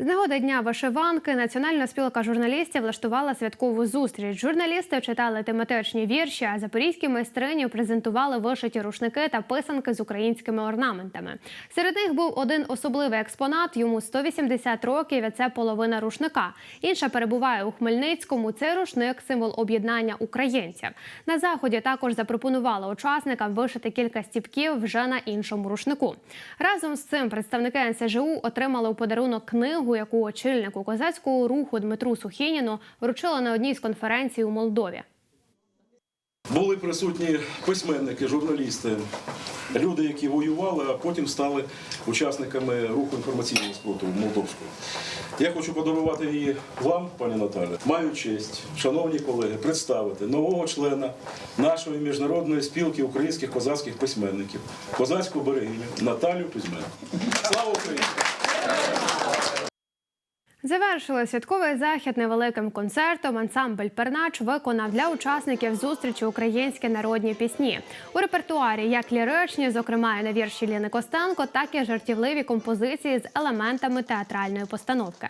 З нагоди дня вишиванки Національна спілка журналістів влаштувала святкову зустріч. Журналісти читали тематичні вірші, а запорізькі майстрині презентували вишиті рушники та писанки з українськими орнаментами. Серед них був один особливий експонат. Йому 180 років. і Це половина рушника. Інша перебуває у Хмельницькому. Цей рушник символ об'єднання українців. На заході також запропонували учасникам вишити кілька стіпків вже на іншому рушнику. Разом з цим представники НСЖУ отримали у подарунок книгу, яку очільнику козацького руху Дмитру Сухініну вручили на одній з конференцій у Молдові. Були присутні письменники, журналісти, люди, які воювали, а потім стали учасниками руху інформаційного спротиву Молдовського. Я хочу подарувати її вам, пані Наталя. Маю честь, шановні колеги, представити нового члена нашої міжнародної спілки українських козацьких письменників, козацьку берегиню Наталю Кузьменко. Слава Україні! Завершили святковий захід невеликим концертом. Ансамбль Пернач виконав для учасників зустрічі українські народні пісні. У репертуарі як ліричні, зокрема і на вірші Ліни Костенко, так і жартівливі композиції з елементами театральної постановки.